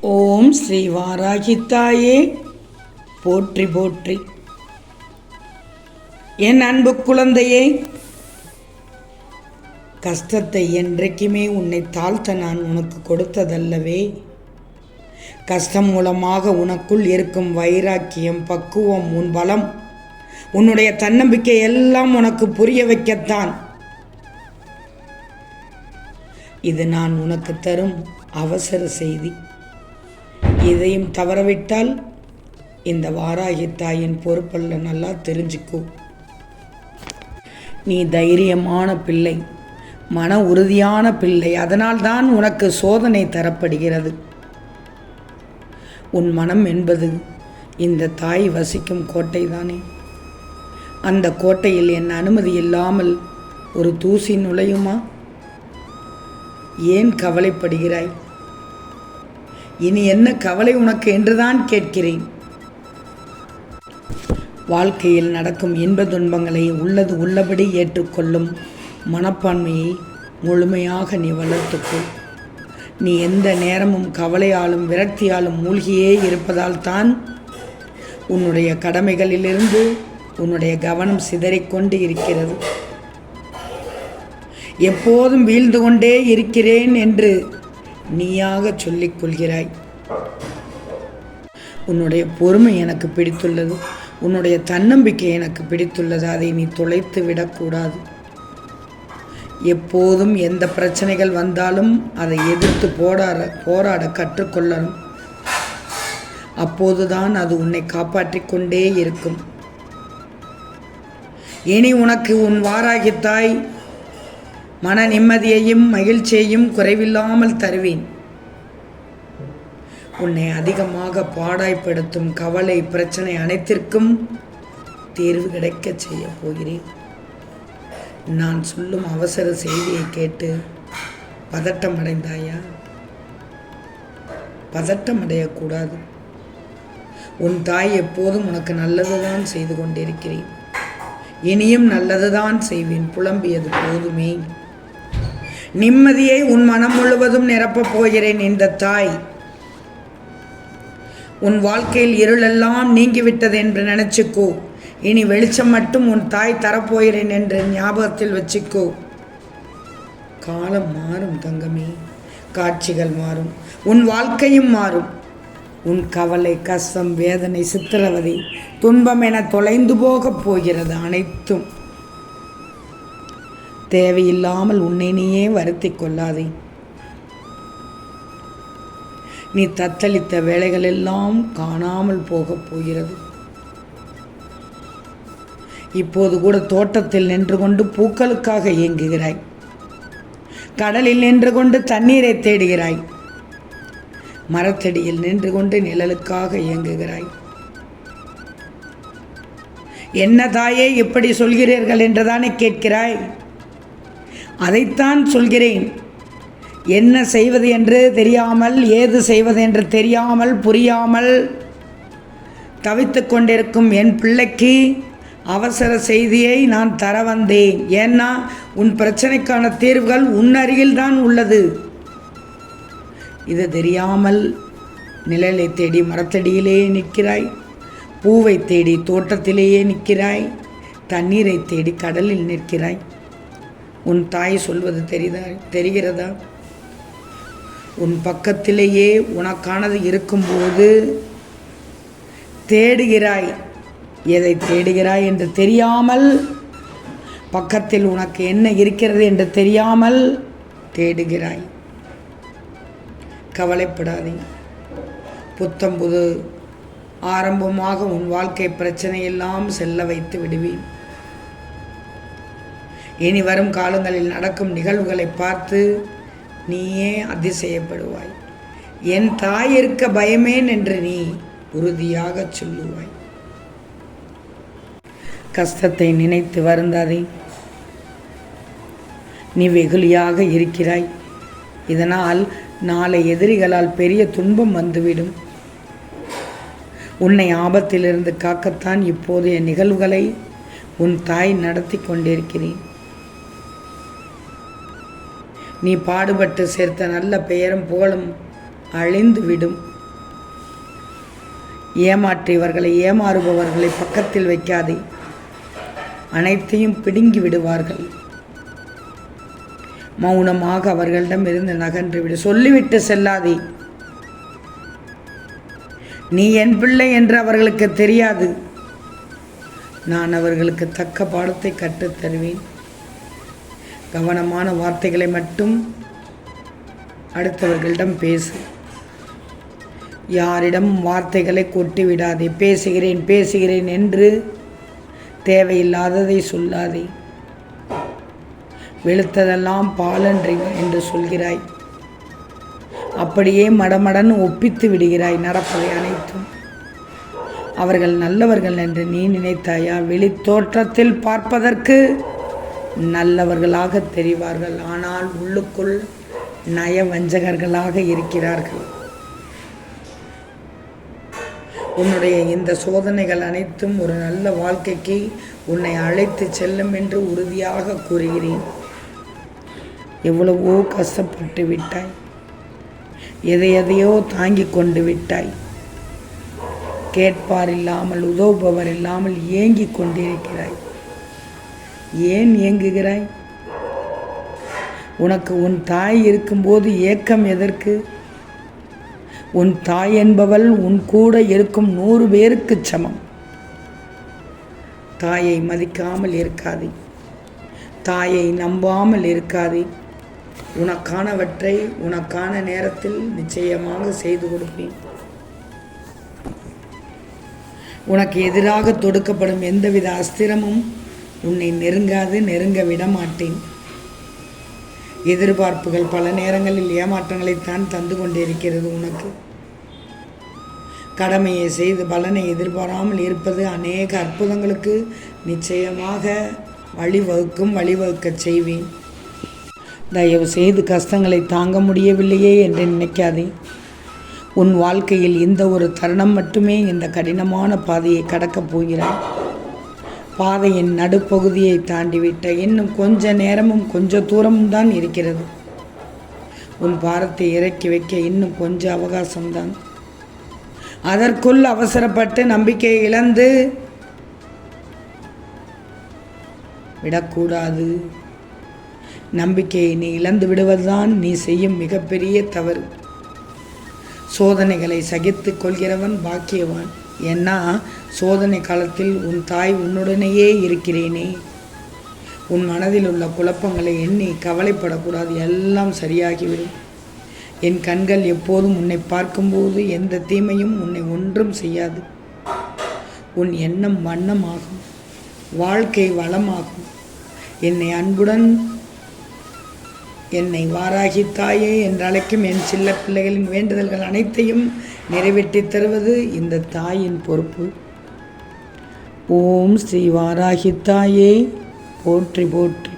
ஓம் ஸ்ரீ வாராகித்தாயே. போற்றி போற்றி. என் அன்பு குழந்தையே கஷ்டத்தை என்றைக்குமே உன்னை தாழ்த்த நான் உனக்கு கொடுத்ததல்லவே. கஷ்டம் மூலமாக உனக்குள் இருக்கும் வைராக்கியம் பக்குவம் உன் பலம் உன்னுடைய தன்னம்பிக்கை எல்லாம் உனக்கு புரிய வைக்கத்தான். இது நான் உனக்கு தரும் அவசர செய்தி. இதையும் தவறவிட்டால் இந்த வாராகி தாயின் பொறுப்பல்ல நல்லா தெரிஞ்சுக்கோ. நீ தைரியமான பிள்ளை மன உறுதியான பிள்ளை அதனால்தான் உனக்கு சோதனை தரப்படுகிறது. உன் மனம் என்பது இந்த தாய் வசிக்கும் கோட்டை தானே அந்த கோட்டையில் என் அனுமதி இல்லாமல் ஒரு தூசி நுழையுமா? ஏன் கவலைப்படுகிறாய்? இனி என்ன கவலை உனக்கு என்றுதான் கேட்கிறேன். வாழ்க்கையில் நடக்கும் இன்ப துன்பங்களை உள்ளது உள்ளபடி ஏற்றுக்கொள்ளும் மனப்பான்மையை முழுமையாக நீ வளர்த்துக்கொள் நீ எந்த நேரமும் கவலையாலும் விரக்தியாலும் மூழ்கியே இருப்பதால் தான் உன்னுடைய கடமைகளிலிருந்து உன்னுடைய கவனம் சிதறிக்கொண்டு இருக்கிறது. எப்போதும் வீழ்ந்து கொண்டே இருக்கிறேன் என்று நீயாக சொல்லிக் கொள்கிறாய். உன்னுடைய பொறுமை எனக்கு பிடித்துள்ளது. உன்னுடைய தன்னம்பிக்கை எனக்கு பிடித்துள்ளது. அதை நீ தொலைத்து விடக்கூடாது. எப்போதும் எந்த பிரச்சனைகள் வந்தாலும் அதை எதிர்த்து போராட போராட கற்றுக்கொள்ளணும். அப்போதுதான் அது உன்னை காப்பாற்றிக் கொண்டே இருக்கும். இனி உனக்கு உன் வாராகி தாய் மன நிம்மதியையும் மகிழ்ச்சியையும் குறைவில்லாமல் தருவேன். உன்னை அதிகமாக பாடாய்ப்படுத்தும் கவலை பிரச்சனை அனைத்திற்கும் தீர்வு கிடைக்கச் செய்ய போகிறேன். நான் சொல்லும் அவசர செய்தியை கேட்டு பதட்டம் அடைந்தாயா பதட்டம் அடையக்கூடாது உன் தாய் எப்போதும் உனக்கு நல்லதுதான் செய்து கொண்டிருக்கிறேன். இனியும் நல்லதுதான் செய்வேன். புலம்பியது போதுமே. நிம்மதியை உன் மனம் முழுவதும் நிரப்பப் போகிறேன் இந்த தாய். உன் வாழ்க்கையில் இருளெல்லாம் நீங்கிவிட்டது என்று நினைச்சுக்கோ. இனி வெளிச்சம் மட்டும் உன் தாய் தரப்போகிறேன் என்று ஞாபகத்தில் வச்சுக்கோ. காலம் மாறும் தங்கமே காட்சிகள் மாறும் உன் வாழ்க்கையும் மாறும். உன் கவலை கஷ்டம் வேதனை சித்திரவதை துன்பம் என தொலைந்து போகப் போகிறது அனைத்தும். தேவையில்லாமல் உன்னை நீயே வருத்தி கொள்ளாதே. நீ தத்தளித்த வேலைகளெல்லாம் காணாமல் போகப் போகிறது. இப்போது கூட தோட்டத்தில் நின்று கொண்டு பூக்களுக்காக இயங்குகிறாய். கடலில் நின்று கொண்டு தண்ணீரை தேடுகிறாய். மரத்தடியில் நின்று கொண்டு நிழலுக்காக இயங்குகிறாய். என்ன தாயே இப்படி சொல்கிறீர்கள் என்றுதானே கேட்கிறாய்? அதைத்தான் சொல்கிறேன். என்ன செய்வது என்று தெரியாமல் ஏது செய்வது என்று தெரியாமல் புரியாமல் தவித்து கொண்டிருக்கும் என் பிள்ளைக்கு அவசர செய்தியை நான் தர வந்தேன். ஏன்னா உன் பிரச்சனைக்கான தீர்வுகள் உன் அருகில்தான் உள்ளது. இது தெரியாமல் நிழலை தேடி மரத்தடியிலே நிற்கிறாய். பூவை தேடி தோட்டத்திலேயே நிற்கிறாய். தண்ணீரை தேடி கடலில் நிற்கிறாய். உன் தாய் சொல்வது தெரிதா தெரிகிறதா? உன் பக்கத்திலேயே உனக்கானது இருக்கும்போது தேடுகிறாய். எதை தேடுகிறாய் என்று தெரியாமல் பக்கத்தில் உனக்கு என்ன இருக்கிறது என்று தெரியாமல் தேடுகிறாய். கவலைப்படாதே. புத்தம்புது ஆரம்பமாக உன் வாழ்க்கை பிரச்சனையெல்லாம் செல்ல வைத்து விடுவேன். இனி வரும் காலங்களில் நடக்கும் நிகழ்வுகளை பார்த்து நீயே அதிசயப்படுவாய். என் தாய் இருக்க பயமேன் என்று நீ உறுதியாக சொல்லுவாய். கஷ்டத்தை நினைத்து வருந்தாதே. நீ வெகுளியாக இருக்கிறாய். இதனால் நாளை எதிரிகளால் பெரிய துன்பம் வந்துவிடும். உன்னை ஆபத்திலிருந்து காக்கத்தான் இப்போதைய நிகழ்வுகளை உன் தாய் நடத்தி கொண்டிருக்கிறேன். நீ பாடுபட்டு சேர்த்த நல்ல பெயரும் புகழும் அழிந்துவிடும். ஏமாற்றியவர்களை ஏமாறுபவர்களை பக்கத்தில் வைக்காதே. அனைத்தையும் பிடுங்கி விடுவார்கள். மௌனமாக அவர்களிடம் இருந்து நகன்று விடு. சொல்லிவிட்டு செல்லாதே. நீ என் பிள்ளை என்று அவர்களுக்கு தெரியாது. நான் அவர்களுக்கு தக்க பாடத்தை கற்றுத் தருவேன். கவனமான வார்த்தைகளை மட்டும் அடுத்தவர்களிடம் பேசு. யாரிடம் வார்த்தைகளை கொட்டி விடாதே பேசுகிறேன் பேசுகிறேன் என்று தேவையில்லாததை சொல்லாதே. வெளுத்ததெல்லாம் பாலன்றி என்று சொல்கிறாய். அப்படியே மடமடன் ஒப்பித்து விடுகிறாய் நடப்பதை அனைத்தும். அவர்கள் நல்லவர்கள் என்று நீ நினைத்தாயா? வெளித்தோற்றத்தில் பார்ப்பதற்கு நல்லவர்களாக தெரிவார்கள். ஆனால் உள்ளுக்குள் நயவஞ்சகர்களாக இருக்கிறார்கள். உன்னுடைய இந்த சோதனைகள் அனைத்தும் ஒரு நல்ல வாழ்க்கைக்கு உன்னை அழைத்து செல்லும் என்று உறுதியாக கூறுகிறேன். எவ்வளவோ கஷ்டப்பட்டு விட்டாய். எதை எதையோ தாங்கிக் கொண்டு விட்டாய். கேட்பார் இல்லாமல் உதவுபவர் இல்லாமல் ஏங்கிக் கொண்டிருக்கிறாய். ஏன் ஏங்குகிறாய் உனக்கு உன் தாய் இருக்கும்போது ஏக்கம் எதற்கு? உன் தாய் என்பவள் உன் கூட இருக்கும் நூறு பேருக்கு சமம். தாயை மதிக்காமல் இருக்காதே. தாயை நம்பாமல் இருக்காதே. உனக்கானவற்றை உனக்கான நேரத்தில் நிச்சயமாக செய்து கொடுப்பேன். உனக்கு எதிராக தொடுக்கப்படும் எந்தவித அஸ்திரமும் உன்னை நெருங்காது நெருங்க விட மாட்டேன் எதிர்பார்ப்புகள் பல நேரங்களில் ஏமாற்றங்களைத்தான் தந்து கொண்டிருக்கிறது உனக்கு. கடமையை செய்து பலனை எதிர்பாராமல் இருப்பது அநேக அற்புதங்களுக்கு நிச்சயமாக வழிவகுக்கும் வழிவகுக்கச் செய்வேன். தயவு செய்து கஷ்டங்களை தாங்க முடியவில்லையே என்று நினைக்காதே. உன் வாழ்க்கையில் இந்த ஒரு தருணம் மட்டுமே இந்த கடினமான பாதையை கடக்கப் போகிறாய். பாதையின் நடுப்பகுதியை தாண்டிவிட்ட இன்னும் கொஞ்ச நேரமும் கொஞ்ச தூரமும் தான் இருக்கிறது. உன் பாரத்தை இறக்கி வைக்க இன்னும் கொஞ்சம் அவகாசம்தான். அதற்குள் அவசரப்பட்டு நம்பிக்கையை இழந்து விடக்கூடாது. நம்பிக்கையை நீ இழந்து விடுவதுதான் நீ செய்யும் மிகப்பெரிய தவறு. சோதனைகளை சகித்து கொள்கிறவன் பாக்கியவான். ஏன்னா சோதனை காலத்தில் உன் தாய் உன்னுடனேயே இருக்கிறேனே. உன் மனதில் உள்ள குழப்பங்களை எண்ணி கவலைப்படக்கூடாது எல்லாம் சரியாகிவிடும். என் கண்கள் எப்போதும் உன்னை பார்க்கும்போது எந்த தீமையும் உன்னை ஒன்றும் செய்யாது. உன் எண்ணம் வண்ணமாகும் வாழ்க்கை வளமாகும். என்னை அன்புடன் என்னை வாராகி தாயே என்று அழைக்கும் என் சில்ல பிள்ளைகளின் வேண்டுதல்கள் அனைத்தையும் நிறைவேற்றி தருவது இந்த தாயின் பொறுப்பு. ஓம் ஸ்ரீ வாராகி தாயே போற்றி போற்றி.